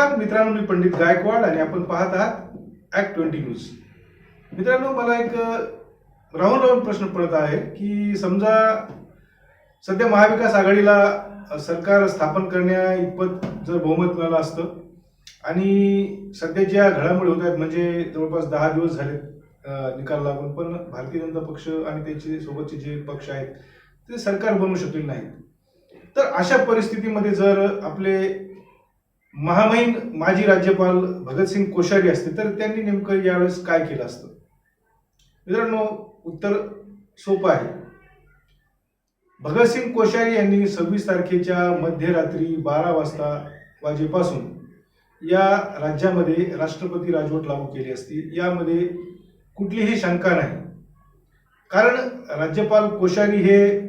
नमस्कार मित्रांनो मी पंडित गायकवाड आणि आपण पाहत आहात ऍक्ट ट्वेंटी न्यूज मित्रांनो मला एक राहून राहून प्रश्न पडत आहे की समजा सध्या महाविकास आघाडीला सरकार स्थापन करण्या इतपत जर बहुमत मिळालं असतं आणि सध्या ज्या घडामोडी होत आहेत म्हणजे जवळपास दहा दिवस झाले निकाल लागून पण भारतीय जनता पक्ष आणि त्याचे सोबतचे जे पक्ष आहेत ते सरकार बनवू शकले नाहीत. तर अशा परिस्थितीमध्ये जर आपले महामहिम माजी राज्यपाल भगतसिंग कोश्यारी असते तर त्यांनी नेमकं यावेळेस काय केलं असतं? मित्रांनो उत्तर सोपं आहे. भगतसिंग कोश्यारी यांनी सव्वीस तारखेच्या मध्यरात्री बारा वाजता वाजेपासून या राज्यामध्ये राष्ट्रपती राजवट लागू केली असती. यामध्ये कुठलीही शंका नाही. कारण राज्यपाल कोश्यारी हे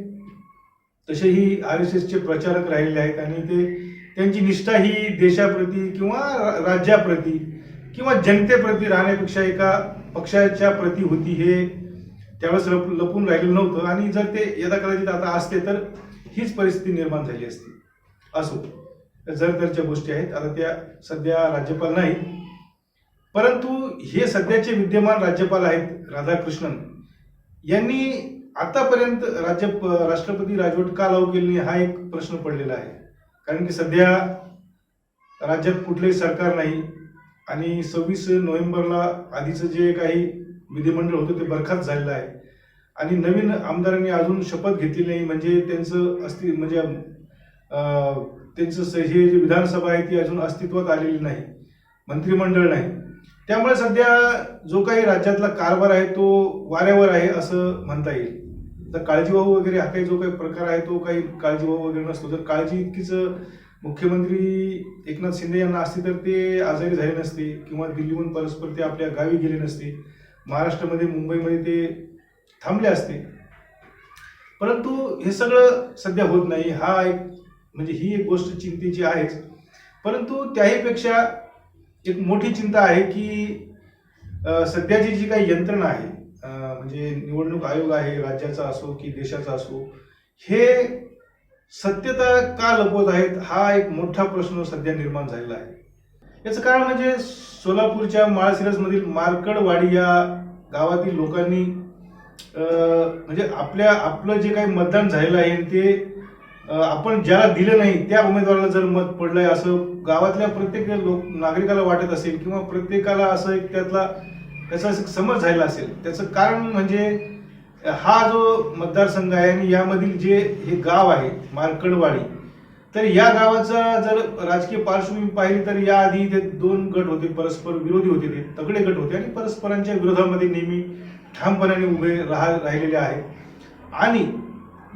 तसेही आर एस एसचे प्रचारक राहिलेले आहेत आणि ते त्यांची निष्ठा ही देशाप्रती किंवा राज्याप्रती किंवा जनतेप्रती राहण्यापेक्षा एका पक्षाच्या प्रती होती हे त्यावेळेस लप लपून राहिलेलं नव्हतं. आणि जर ते यदा कदाचित आता असते तर हीच परिस्थिती निर्माण झाली असती. असो. जर तरच्या गोष्टी आहेत. आता त्या सध्या राज्यपाल नाही. परंतु हे सध्याचे विद्यमान राज्यपाल आहेत राधाकृष्णन. यांनी आतापर्यंत राज्य राष्ट्रपती राजवट का लागू केली हा एक प्रश्न पडलेला आहे. कारण की सध्या राज्यात कुठलंही सरकार नाही आणि सव्वीस नोव्हेंबरला आधीचं जे काही विधिमंडळ होतं ते बरखास्त झालेलं आहे. आणि नवीन आमदारांनी अजून शपथ घेतली नाही म्हणजे त्यांचं अस्ति म्हणजे त्यांचं हे जे विधानसभा आहे ती अजून अस्तित्वात आलेली नाही मंत्रिमंडळ नाही. त्यामुळे सध्या जो काही राज्यातला कारभार आहे तो वाऱ्यावर आहे असं म्हणता येईल. तर काळजीवाहू वगैरे हा काही जो काही प्रकार आहे तो काही काळजीवाहू वगैरे नसतो. जर काळजी इतकीच मुख्यमंत्री एकनाथ शिंदे यांना असते तर ते आजारी झाले नसते किंवा दिल्लीहून परस्पर ते आपल्या गावी गेले नसते. महाराष्ट्रामध्ये मुंबईमध्ये ते थांबले असते. परंतु हे सगळं सध्या होत नाही. हा एक म्हणजे ही एक गोष्ट चिंतेची आहेच. परंतु त्याहीपेक्षा एक मोठी चिंता आहे की सध्याची जी काही यंत्रणा आहे म्हणजे निवडणूक आयोग आहे राज्याचा असो की देशाचा असो हे सत्यता का लपवत आहेत हा एक मोठा प्रश्न सध्या निर्माण झालेला आहे. याचं कारण म्हणजे सोलापूरच्या माळशिरसमधील मार्कडवाडी या गावातील लोकांनी म्हणजे आपल्या आपलं जे काही मतदान झालेलं आहे ते आपण ज्याला दिलं नाही त्या उमेदवाराला जर मत पडलंय असं गावातल्या प्रत्येक लोक नागरिकाला वाटत असेल किंवा प्रत्येकाला असं एक त्यातला त्याचा एक समज झालेला असेल. त्याचं कारण म्हणजे हा जो मतदारसंघ आहे आणि यामधील जे हे गाव आहे मार्कडवाडी तर या गावाचा जर राजकीय पार्श्वभूमी पाहिली तर याआधी ते दोन गट होते परस्पर विरोधी होते ते तगडे गट होते आणि परस्परांच्या विरोधामध्ये नेहमी ठामपणाने उभे राहा राहिलेले आहेत आणि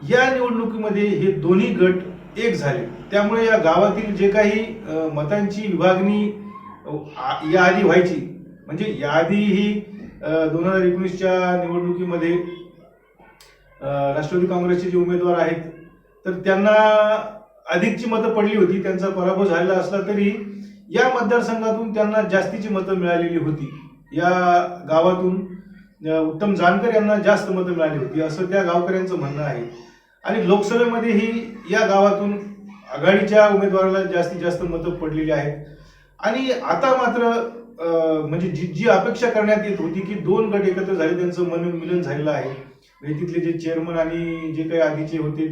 या निवडणुकीमध्ये हे दोन्ही गट एक झाले. त्यामुळे या गावातील जे काही मतांची विभागणी याआधी व्हायची म्हणजे याआधी ही दोन हजार एकोणीसच्या निवडणुकीमध्ये राष्ट्रवादी काँग्रेसचे जे उमेदवार आहेत तर त्यांना अधिकची मतं पडली होती त्यांचा पराभव झालेला असला तरी या मतदारसंघातून त्यांना जास्तीची मतं मिळालेली होती. या गावातून उत्तम जानकर यांना जास्त मतं मिळाली होती असं त्या गावकऱ्यांचं म्हणणं आहे. आणि लोकसभेमध्येही या गावातून आघाडीच्या उमेदवाराला जास्तीत जास्त मतं पडलेली आहेत. आणि आता मात्र म्हणजे जी जी अपेक्षा करण्यात येत होती की दोन गट एकत्र झाले त्यांचं मनमिलन झालेलं आहे. म्हणजे तिथले जे चेअरमन आणि जे काही आधीचे होते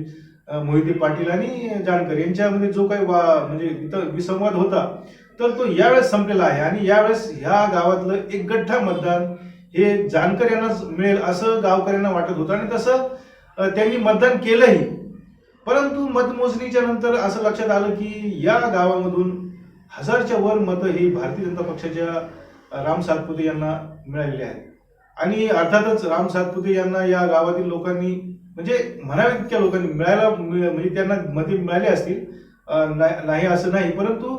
मोहिते पाटील आणि जानकर यांच्यामध्ये जो काही वा म्हणजे इथं विसंवाद होता तर तो यावेळेस संपलेला आहे. आणि यावेळेस ह्या गावातलं एक गठ्ठा मतदान हे जानकर यांनाच मिळेल असं गावकऱ्यांना वाटत होतं. आणि तसं त्यांनी मतदान केलंही. परंतु मतमोजणीच्या नंतर असं लक्षात आलं की या गावामधून हजारच्या वर मतं ही भारतीय जनता पक्षाच्या राम सातपुते यांना मिळालेली आहेत. आणि अर्थातच राम सातपुते यांना या गावातील लोकांनी म्हणजे म्हणावे तितक्या लोकांनी मिळायला म्हणजे त्यांना मते मिळाली असतील नाही नाही असं नाही परंतु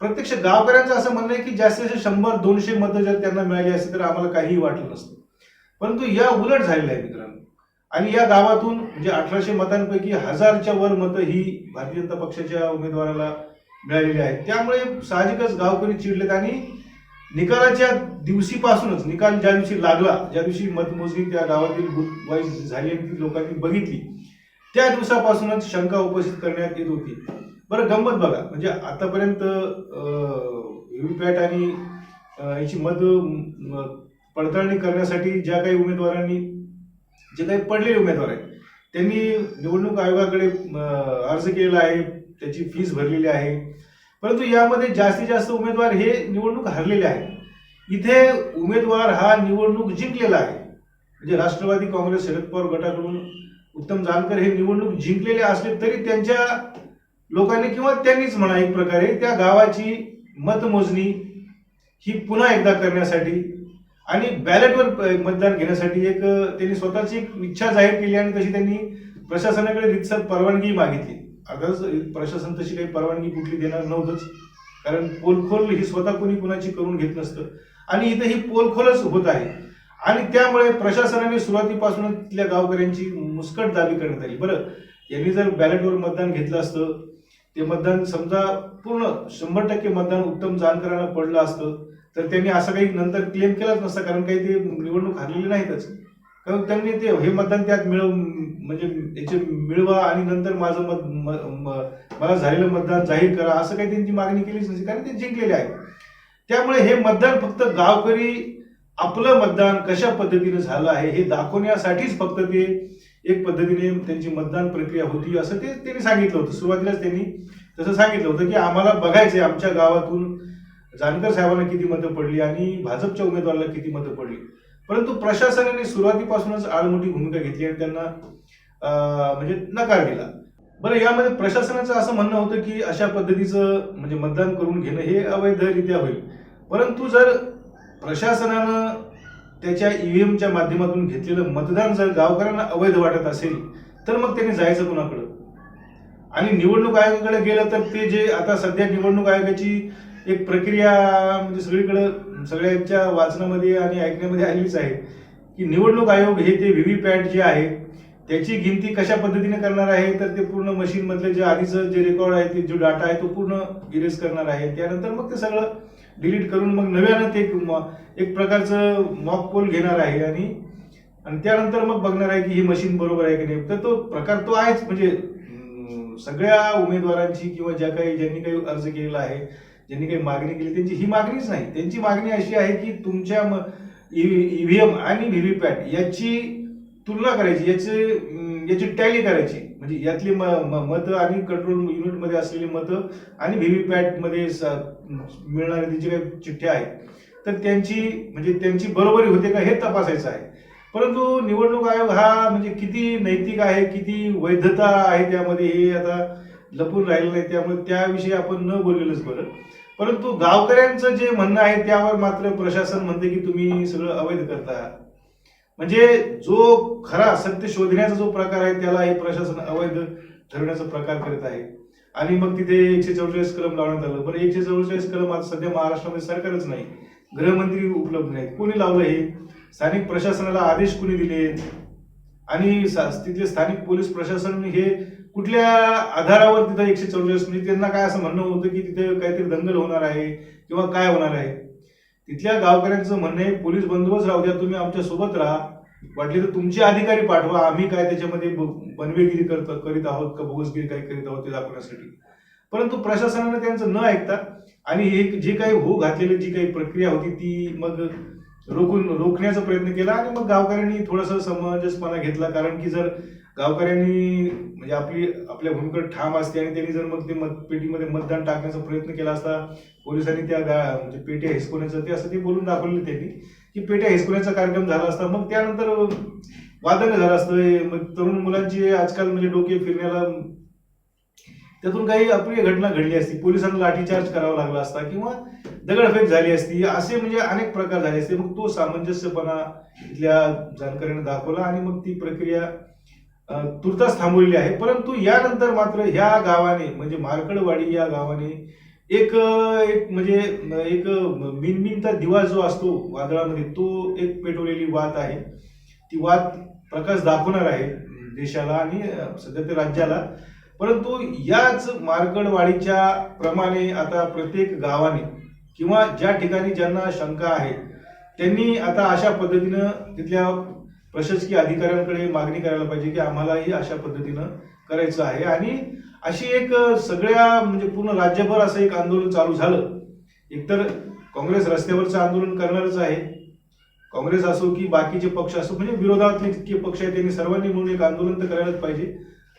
प्रत्यक्ष गावकऱ्यांचं असं म्हणणं आहे की जास्तीत जास्त शंभर दोनशे मतं जर त्यांना मिळाली असतील तर आम्हाला काहीही वाटलं नसतं. परंतु या उलट झालेलं आहे मित्रांनो. आणि या गावातून म्हणजे अठराशे मतांपैकी हजारच्या वर मतं ही भारतीय जनता पक्षाच्या उमेदवाराला मिळालेली आहेत त्यामुळे साहजिकच गावकरी चिडलेत आणि निकालाच्या दिवशीपासूनच निकाल ज्या दिवशी लागला ज्या दिवशी मतमोजणी त्या गावातील वाईज झाली आणि ती लोकांनी बघितली त्या दिवसापासूनच शंका उपस्थित करण्यात येत होती. बरं गंमत बघा. म्हणजे आतापर्यंत व्हीव्हीपॅट आणि याची मत म, पडताळणी करण्यासाठी ज्या काही उमेदवारांनी जे काही पडलेले उमेदवार आहेत त्यांनी निवडणूक आयोगाकडे अर्ज केलेला आहे. त्याची फीस भरलेली आहे. परंतु यामध्ये जास्तीत जास्त उमेदवार हे निवडणूक हरलेले आहेत. इथे उमेदवार हा निवडणूक जिंकलेला आहे. म्हणजे राष्ट्रवादी काँग्रेस शरद पवार गटाकडून उत्तम जानकर हे निवडणूक जिंकलेले असले तरी त्यांच्या लोकांनी किंवा त्यांनीच म्हणा एक प्रकारे त्या गावाची मतमोजणी ही पुन्हा एकदा करण्यासाठी आणि बॅलेटवर मतदान घेण्यासाठी एक त्यांनी स्वतःची एक इच्छा जाहीर केली आणि तशी त्यांनी प्रशासनाकडे रितसर परवानगी मागितली. अर्थातच प्रशासन तशी काही परवानगी कुठली देणार नव्हतंच. कारण पोलखोल ही स्वतः कोणी कुणाची करून घेत नसतं. आणि इथं ही पोलखोलच होत आहे. आणि त्यामुळे प्रशासनाने सुरुवातीपासूनच तिथल्या गावकऱ्यांची मुस्कट दाबी करण्यात आली. बरं यांनी जर बॅलेटवर मतदान घेतलं असतं ते मतदान समजा पूर्ण शंभर टक्के मतदान उत्तम जानकरांना पडलं असतं तर त्यांनी असं काही नंतर क्लेम केलाच नसता कारण काही ते निवडणूक हरलेली नाहीतच. कारण त्यांनी ते हे मतदान त्यात मिळव म्हणजे याचे मिळवा आणि नंतर माझं मत म- म- मला झालेलं मतदान जाहीर करा असं काही त्यांची मागणी केलीच नसते कारण ते जिंकलेले आहेत. त्यामुळे हे मतदान फक्त गावकरी आपलं मतदान कशा पद्धतीने झालं आहे हे दाखवण्यासाठीच फक्त ते एक पद्धतीने त्यांची मतदान प्रक्रिया होती असं ते त्यांनी सांगितलं होतं. सुरुवातीलाच त्यांनी तसं सांगितलं होतं की आम्हाला बघायचंय आमच्या गावातून जानकर साहेबांना किती मतं पडली आणि भाजपच्या उमेदवाराला किती मतं पडली. परंतु प्रशासनाने सुरुवातीपासूनच आळमोठी भूमिका घेतली आणि त्यांना म्हणजे नकार दिला. बरं यामध्ये प्रशासनाचं असं म्हणणं होतं की अशा पद्धतीचं म्हणजे मतदान करून घेणं हे अवैधरित्या होईल. परंतु जर प्रशासनानं त्याच्या ईव्हीएमच्या माध्यमातून घेतलेलं मतदान जर गावकऱ्यांना अवैध वाटत असेल तर मग त्यांनी जायचं कुणाकडं? आणि निवडणूक आयोगाकडे गेलं तर ते जे आता सध्या निवडणूक आयोगाची एक प्रक्रिया म्हणजे सगळीकडं सगळ्यांच्या वाचनामध्ये आणि ऐकण्यामध्ये आलीच आहे की निवडणूक आयोग हे ते व्ही पॅट जे आहे त्याची गिनती कशा पद्धतीने करणार आहे तर ते पूर्ण मशीनमधले जे आधीचं जे रेकॉर्ड आहे ते जो डाटा आहे तो पूर्ण इरेज करणार आहे. त्यानंतर मग ते सगळं डिलीट करून मग नव्यानं ते एक एक प्रकारचं मॉक पोल घेणार आहे आणि आणि त्यानंतर मग बघणार आहे की ही मशीन बरोबर आहे की नाही. तर तो प्रकार तो आहेच. म्हणजे सगळ्या उमेदवारांची किंवा ज्या काही ज्यांनी काही अर्ज केलेला आहे ज्यांनी काही मागणी केली त्यांची ही मागणीच नाही. त्यांची मागणी अशी आहे की तुमच्या ईव्हीएम आणि व्हीव्हीपॅट याची तुलना करायची याची याची टॅली करायची. म्हणजे यातली मत आणि कंट्रोल युनिटमध्ये असलेली मतं आणि व्हीव्हीपॅटमध्ये स- मिळणारे जे काही चिठ्ठ्या आहेत. तर त्यांची म्हणजे त्यांची बरोबरी होते का हे तपासायचं आहे. परंतु निवडणूक आयोग हा म्हणजे किती नैतिक आहे किती वैधता आहे त्यामध्ये हे आता लपून राहिलं नाही त्यामुळे त्याविषयी आपण न बोललेलंच बरं. परंतु गावकऱ्यांचं जे म्हणणं आहे त्यावर मात्र प्रशासन म्हणते की तुम्ही सगळं अवैध करता. म्हणजे जो खरा सत्य शोधण्याचा जो प्रकार आहे त्याला हे प्रशासन अवैध ठरवण्याचा प्रकार करत आहे. आणि मग तिथे एकशे चौवेचाळीस कलम लावण्यात आलं. बरं एकशे चौवेचाळीस कलम आज सध्या महाराष्ट्रामध्ये सरकारच नाही. गृहमंत्री उपलब्ध नाहीत. कोणी लावलं हे? स्थानिक प्रशासनाला आदेश कोणी दिले आणि सा- तिथले स्थानिक पोलीस प्रशासन हे कुठल्या आधारावर तिथं एकशे चौवेचाळीस म्हणजे त्यांना काय असं म्हणणं होतं की तिथे काहीतरी दंगल होणार आहे किंवा काय होणार आहे? तिथल्या गावकऱ्यांचं म्हणणं आहे पोलीस बंदोबस्त राहू द्या तुम्ही आमच्यासोबत राहा. वाटले तर तुमचे अधिकारी पाठवा. आम्ही काय त्याच्यामध्ये ब- बनवेगिरी करतो करीत आहोत का बोगसगिरी काय करीत आहोत ते दाखवण्यासाठी. परंतु प्रशासनाने त्यांचं न ऐकता आणि हे जे काही हो घातलेली जी काही प्रक्रिया होती ती मग रोखून रोखण्याचा प्रयत्न केला आणि मग गावकऱ्यांनी थोडासा समंजसपणा घेतला. कारण की जर गावकऱ्यांनी म्हणजे आपली आपल्या भूमिकेत ठाम असते आणि त्यांनी जर मग ते मत पेटीमध्ये मतदान टाकण्याचा प्रयत्न केला असता पोलिसांनी त्या गा- म्हणजे पेट्या हिसकवण्याचं ते असं ते बोलून दाखवले त्यांनी की पेट्या हिसकवण्याचा कार्यक्रम झाला असता मग त्यानंतर वादन झालं असतं मग तरुण मुलांची आजकाल म्हणजे डोके फिरण्याला त्यातून काही अप्रिय घटना घडली असती पोलिसांना लाठीचार्ज करावा लागला असता किंवा दगडफेक झाली असती असे म्हणजे अनेक प्रकार झाले असते मग तो सामंजस्यपणा इथल्या जानकऱ्याने दाखवला आणि मग ती प्रक्रिया तुर्तास थांबवलेली आहे. परंतु यानंतर मात्र ह्या गावाने म्हणजे मार्कडवाडी या गावाने एक एक म्हणजे एक मिनमिनता दिवा जो असतो वादळामध्ये तो एक पेटवलेली वात आहे. ती वात प्रकाश दाखवणार आहे देशाला आणि सध्या ते राज्याला. परंतु याच मार्कडवाडीच्या प्रमाणे आता प्रत्येक गावाने किंवा ज्या ठिकाणी ज्यांना शंका आहे त्यांनी आता अशा पद्धतीनं तिथल्या प्रशासकीय अधिकाऱ्यांकडे मागणी करायला पाहिजे की आम्हालाही अशा पद्धतीनं करायचं आहे. आणि अशी एक सगळ्या म्हणजे पूर्ण राज्यभर असं एक आंदोलन चालू झालं. एकतर काँग्रेस रस्त्यावरचं आंदोलन करणारच आहे. काँग्रेस असो की बाकीचे पक्ष असो म्हणजे विरोधातले जितके पक्ष आहेत त्यांनी सर्वांनी मिळून एक आंदोलन तर करायलाच पाहिजे.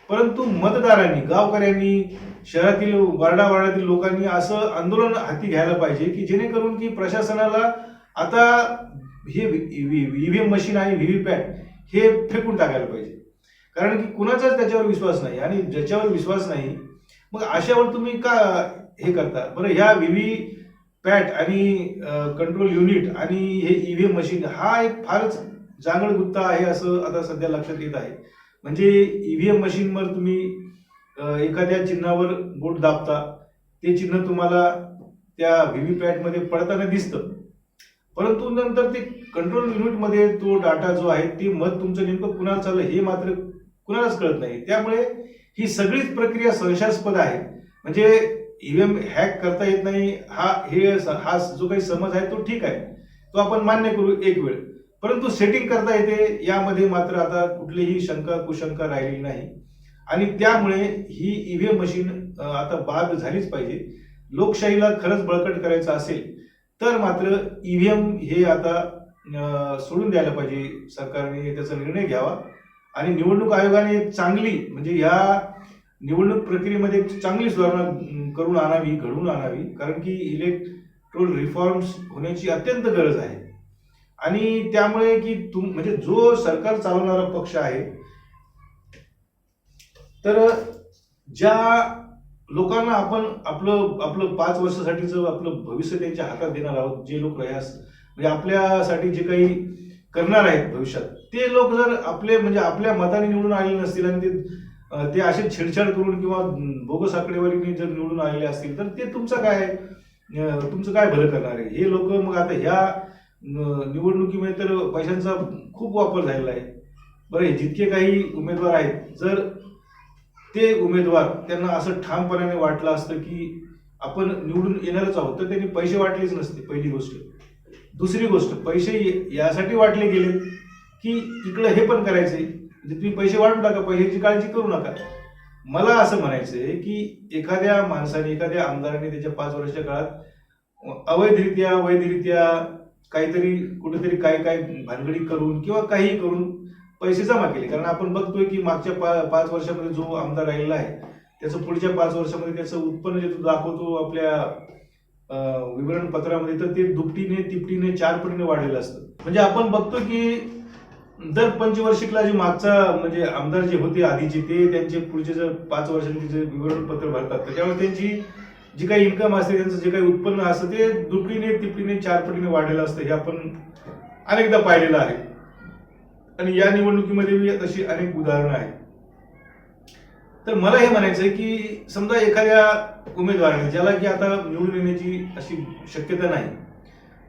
परंतु मतदारांनी गावकऱ्यांनी शहरातील वार्डावार्डातील लोकांनी असं आंदोलन हाती घ्यायला पाहिजे की जेणेकरून की प्रशासनाला आता हे ईव्हीएम मशीन आणि व्हीव्हीपॅट हे फेकून टाकायला पाहिजे. कारण की कुणाचाच त्याच्यावर विश्वास नाही आणि ज्याच्यावर विश्वास नाही मग अशावर तुम्ही का हे करता? बरं ह्या व्हीव्ही पॅट आणि कंट्रोल युनिट आणि हे ईव्हीएम मशीन हा एक फारच जांगड गुत्ता आहे असं आता सध्या लक्षात येत आहे. म्हणजे ईव्हीएम मशीनवर तुम्ही एखाद्या चिन्हावर बोट दाबता ते चिन्ह तुम्हाला त्या व्हीव्हीपॅट पॅटमध्ये पडताना दिसतं. परंतु नंतर ते कंट्रोल युनिटमध्ये तो डाटा जो आहे ते मत तुमचं नेमकं कुणाला चाललं हे मात्र कुणालाच कळत नाही. त्यामुळे ही सगळीच प्रक्रिया संशयास्पद आहे. म्हणजे ईव्हीएम हॅक करता येत नाही हा हे स- हा जो काही समज आहे तो ठीक आहे. तो आपण मान्य करू एक वेळ. परंतु सेटिंग करता येते यामध्ये मात्र आता कुठलीही शंका कुशंका राहिलेली नाही. आणि त्यामुळे ही ईव्हीएम मशीन आता बाद झालीच पाहिजे. लोकशाहीला खरंच बळकट करायचं असेल तर मात्र ईव्हीएम हे आता सोडून द्यायला पाहिजे सरकारने त्याचा निर्णय घ्यावा. आणि निवडणूक आयोगाने चांगली म्हणजे या निवडणूक प्रक्रियेमध्ये चांगली सुधारणा करून आणावी घडवून आणावी. कारण की इलेक्ट्रोल रिफॉर्म्स होण्याची अत्यंत गरज आहे. आणि त्यामुळे की तुम म्हणजे जो सरकार चालवणारा पक्ष आहे तर ज्या लोकांना आपण आपलं आपलं पाच वर्षासाठीचं आपलं भविष्य त्यांच्या हातात देणार आहोत जे लोक रयास म्हणजे आपल्यासाठी जे काही करणार आहेत भविष्यात ते लोक जर आपले म्हणजे आपल्या मताने निवडून आलेले नसतील आणि ते ते असे छेडछाड करून किंवा बोगस आकडेवारीने जर निवडून आलेले असतील तर ते तुमचं काय तुमचं काय भलं करणार आहे? हे लोक मग आता ह्या निवडणुकीमध्ये तर पैशांचा खूप वापर झालेला आहे. बरं जितके काही उमेदवार आहेत जर ते उमेदवार त्यांना असं ठामपणाने वाटलं असतं की आपण निवडून येणारच आहोत तर त्यांनी पैसे वाटलेच नसते पहिली गोष्ट. दुसरी गोष्ट पैसे यासाठी वाटले गेले की इकडं हे पण करायचे म्हणजे तुम्ही पैसे वाढून टाका पैशाची काळजी करू नका. मला असं म्हणायचं आहे की एखाद्या माणसाने एखाद्या आमदाराने त्याच्या पाच वर्षाच्या काळात अवैधरित्या वैधरित्या काहीतरी कुठेतरी काय काय भानगडी करून किंवा काही करून पैसे जमा केले. कारण आपण बघतोय की मागच्या पा पाच वर्षामध्ये जो आमदार राहिलेला आहे त्याचं पुढच्या पाच वर्षामध्ये त्याचं उत्पन्न जे तो दाखवतो आपल्या विवरणपत्रामध्ये विवरण पत्रामध्ये तर ते दुपटीने तिपटीने चार पटीने वाढलेलं असतं. म्हणजे आपण बघतो की दर पंचवार्षिकला जे मागचा म्हणजे आमदार जे होते आधीचे ते त्यांचे पुढचे जर पाच वर्षांचे जे विवरणपत्र भरतात त्याच्यामुळे त्यांची जी काही इन्कम असते त्यांचं जे काही उत्पन्न असतं ते दुपटीने तिपटीने चार पटीने वाढलेलं असतं हे आपण अनेकदा पाहिलेलं आहे. आणि या निवडणुकीमध्ये तशी अनेक उदाहरणं आहेत. तर मला हे म्हणायचं आहे की समजा एखाद्या उमेदवाराने ज्याला की आता निवडून येण्याची अशी शक्यता नाही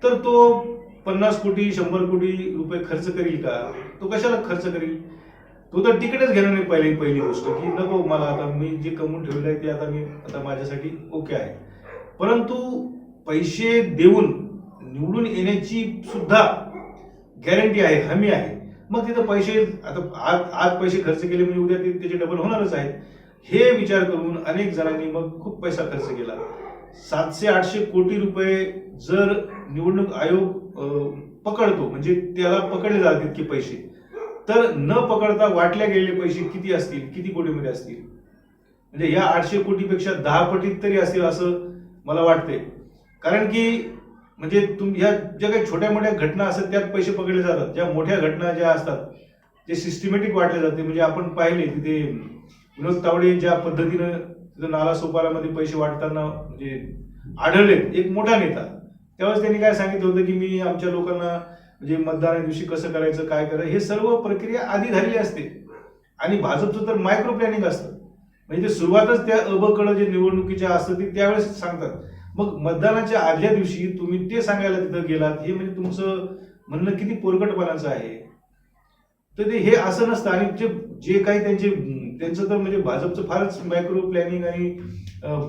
तर तो पन्नास कोटी शंभर कोटी रुपये खर्च करील का? तो कशाला खर्च करील? तो तर तिकीटच घेणार नाही पहिली पहिली गोष्ट की नको मला आता मी जे कमवून ठेवलं आहे ते आता मी आता माझ्यासाठी ओके आहे. परंतु पैसे देऊन निवडून येण्याची सुद्धा गॅरंटी आहे हमी आहे. मग तिथं पैसे आता आज आज पैसे खर्च केले म्हणजे उद्या ते त्याचे डबल होणारच आहेत. हे विचार करून अनेक जणांनी मग खूप पैसा खर्च केला. सातशे आठशे कोटी रुपये जर निवडणूक आयोग पकडतो म्हणजे त्याला पकडले जातात तितके पैसे. तर न पकडता वाटल्या गेलेले पैसे किती असतील? किती कोटीमध्ये असतील? म्हणजे या आठशे कोटीपेक्षा दहा पटीत तरी असतील असं मला वाटते कारण की म्हणजे तुम ह्या ज्या काही छोट्या मोठ्या घटना असतात त्यात पैसे पकडले जातात. ज्या मोठ्या घटना ज्या असतात जे सिस्टमॅटिक वाटले जाते. म्हणजे आपण पाहिले तिथे विनोद तावडे ज्या पद्धतीनं तिथं नाला सोपारामध्ये पैसे वाटताना म्हणजे आढळले एक मोठा नेता. त्यावेळेस त्यांनी काय सांगितलं होतं की मी आमच्या लोकांना म्हणजे मतदाना दिवशी कसं करायचं काय करायचं हे सर्व प्रक्रिया आधी झालेली असते. आणि भाजपचं तर मायक्रो प्लॅनिंग असतं. म्हणजे ते सुरुवातच त्या अबकडं जे निवडणुकीच्या असतं ते त्यावेळेस सांगतात. मग मतदानाच्या आदल्या दिवशी तुम्ही ते सांगायला तिथं गेलात हे म्हणजे तुमचं म्हणणं किती पोरकटपणाचं आहे? तर ते हे असं नसतं. आणि जे जे काही त्यांचे त्यांचं तर म्हणजे भाजपचं फारच मायक्रो प्लॅनिंग आणि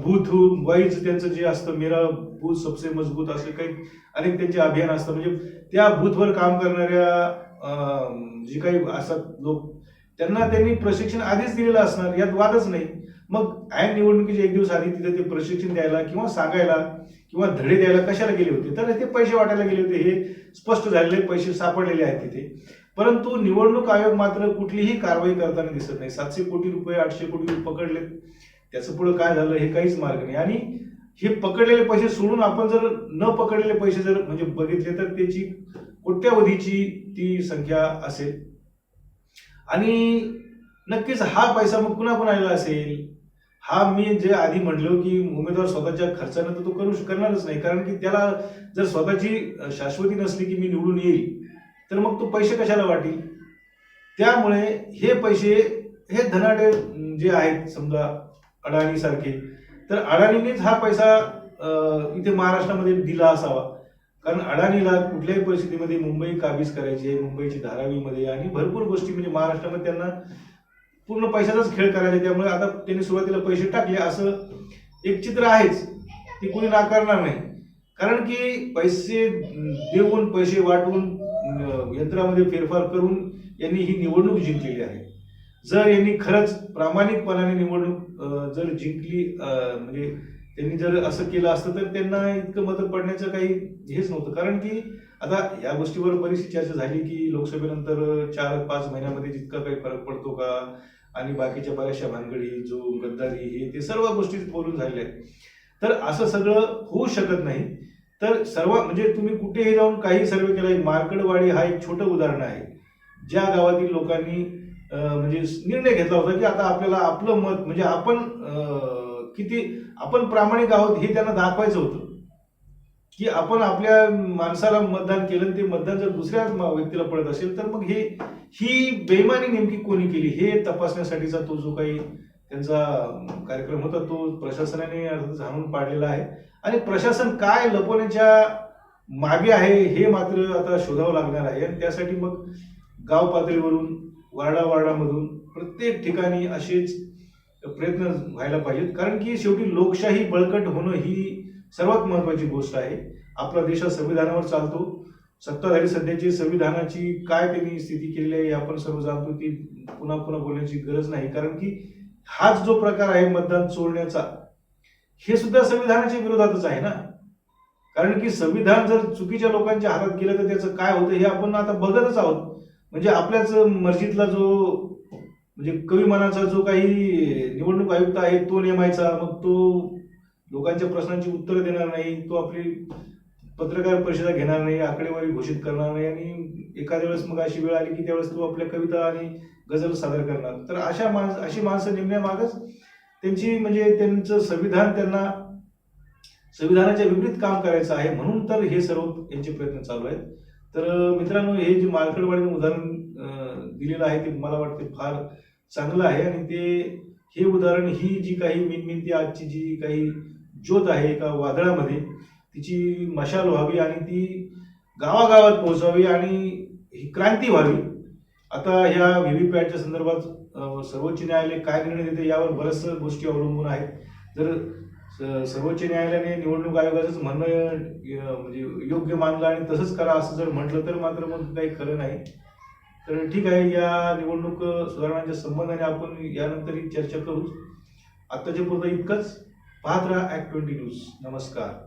बूथ वाईज त्यांचं जे असतं मेरा बूथ सबसे मजबूत असं काही अनेक त्यांचे अभियान असतं. म्हणजे त्या बूथवर काम करणाऱ्या जे काही असतात लोक त्यांना त्यांनी प्रशिक्षण आधीच दिलेलं असणार यात वादच नाही. मग ऐन निवडणुकीच्या एक दिवस आधी तिथे ते प्रशिक्षण द्यायला किंवा सांगायला किंवा धडे द्यायला कशाला गेले होते? तर ते पैसे वाटायला गेले होते. हे स्पष्ट झालेले पैसे सापडलेले आहेत तिथे. परंतु निवडणूक आयोग मात्र कुठलीही कारवाई करताना दिसत नाही. सातशे कोटी रुपये आठशे कोटी रुपये पकडले त्याचं पुढे काय झालं हे काहीच मार्ग नाही. आणि हे पकडलेले पैसे सोडून आपण जर न पकडलेले पैसे जर म्हणजे बघितले तर त्याची कोट्यावधीची ती संख्या असेल. आणि नक्कीच हा पैसा मग पुन्हा पण आलेला असेल. हा मी जे आधी म्हणलो की उमेदवार स्वतःच्या खर्चानं तर तो करू करणारच नाही. कारण की त्याला जर स्वतःची शाश्वती नसली की मी निवडून येईल तर मग तो पैसे कशाला वाटेल? त्यामुळे हे पैसे हे धनाटे जे आहेत समजा अडाणी सारखे तर अडाणीनेच हा पैसा इथे महाराष्ट्रामध्ये दिला असावा. कारण अडाणीला कुठल्याही परिस्थितीमध्ये मुंबई काबीज करायची आहे मुंबईची धारावीमध्ये आणि भरपूर गोष्टी म्हणजे महाराष्ट्रामध्ये त्यांना पूर्ण पैशाचाच खेळ करायचा त्यामुळे आता त्यांनी सुरुवातीला पैसे टाकले. असं एक चित्र आहेच ते कोणी नाकारणार नाही. कारण की पैसे देऊन पैसे वाटून यंत्रामध्ये फेरफार करून यांनी ही निवडणूक जिंकलेली आहे. जर यांनी खरंच प्रामाणिकपणाने निवडणूक जर जिंकली म्हणजे त्यांनी जर असं केलं असतं तर त्यांना इतकं मदत पडण्याचं काही हेच नव्हतं. कारण की आता या गोष्टीवर बरीचशी चर्चा झाली की लोकसभेनंतर चार पाच महिन्यामध्ये जितका काही फरक पडतो का आणि बाकीच्या बऱ्याचशा भानगडी जो गद्दारी हे ते सर्व गोष्टी बोलून झालेल्या आहेत. तर असं सगळं होऊ शकत नाही. तर सर्व म्हणजे तुम्ही कुठेही जाऊन काही सर्वे केला मार्कडवाडी हा एक छोटं उदाहरण आहे. ज्या गावातील लोकांनी म्हणजे निर्णय घेतला होता की आता आपल्याला आपलं मत म्हणजे आपण किती आपण प्रामाणिक आहोत हे त्यांना दाखवायचं होतं. की आपण आपल्या माणसाला मतदान केलं ते मतदान जर दुसऱ्या व्यक्तीला पडत असेल तर मग हे ही बेमानी नेमकी कोणी केली? हे तपासण्यासाठीचा तो जो काही त्यांचा कार्यक्रम होता तो प्रशासनाने जाणून पाडलेला आहे. आणि प्रशासन काय लपवण्याच्या मागे आहे हे मात्र आता शोधावं लागणार आहे. आणि त्यासाठी मग गाव पातळीवरून वार्डा वार्डामधून प्रत्येक ठिकाणी असेच प्रयत्न व्हायला पाहिजेत. कारण की शेवटी लोकशाही बळकट होणं ही सर्वात महत्वाची गोष्ट आहे. आपला देश हा संविधानावर चालतो. सत्ताधारी सध्याची संविधानाची काय त्यांनी स्थिती केलेली आहे हे आपण सर्व जाणतो ती पुन्हा पुन्हा बोलण्याची गरज नाही. कारण की हाच जो प्रकार आहे मतदान चोरण्याचा हे सुद्धा संविधानाच्या विरोधातच आहे ना? कारण की संविधान जर चुकीच्या लोकांच्या हातात गेलं तर त्याचं काय होतं हे आपण आता बघतच आहोत. म्हणजे आपल्याच मर्जीतला जो म्हणजे कवी मनाचा जो काही निवडणूक आयुक्त आहे तो नेमायचा मग तो लोकांच्या प्रश्नांची उत्तरं देणार नाही तो आपली पत्रकार परिषदा घेणार नाही आकडेवारी घोषित करणार नाही आणि एखाद्या वेळेस मग अशी वेळ आली की त्यावेळेस तो आपल्या कविता आणि गझल सादर करणार. तर अशा माणसं अशी माणसं नेमण्यामागच त्यांची म्हणजे त्यांचं संविधान त्यांना संविधानाच्या विपरीत काम करायचं आहे म्हणून तर हे सर्व यांचे प्रयत्न चालू आहेत. तर मित्रांनो हे जे मार्कडवाडीचं उदाहरण दिलेलं आहे ते मला वाटते फार चांगलं आहे आणि ते हे उदाहरण ही जी काही मिनमिनती आजची जी काही ज्योत आहे एका वादळामध्ये तिची मशाल व्हावी आणि ती गावागावात पोहोचावी आणि ही क्रांती व्हावी. आता ह्या व्ही व्ही पॅटच्या संदर्भात सर्वोच्च न्यायालय काय निर्णय देते यावर बऱ्याच गोष्टी अवलंबून आहेत. जर स- सर्वोच्च न्यायालयाने निवडणूक आयोगाचंच म्हणणं म्हणजे योग्य मानलं आणि तसंच करा असं जर म्हटलं तर मात्र मग काही खरं नाही. तर ठीक आहे या निवडणूक सुधारणांच्या संबंधाने आपण यानंतरही चर्चा करूच आत्ताच्या पुरतं इतकंच. पाहत राहा ॲक्ट ट्वेंटी न्यूज नमस्कार.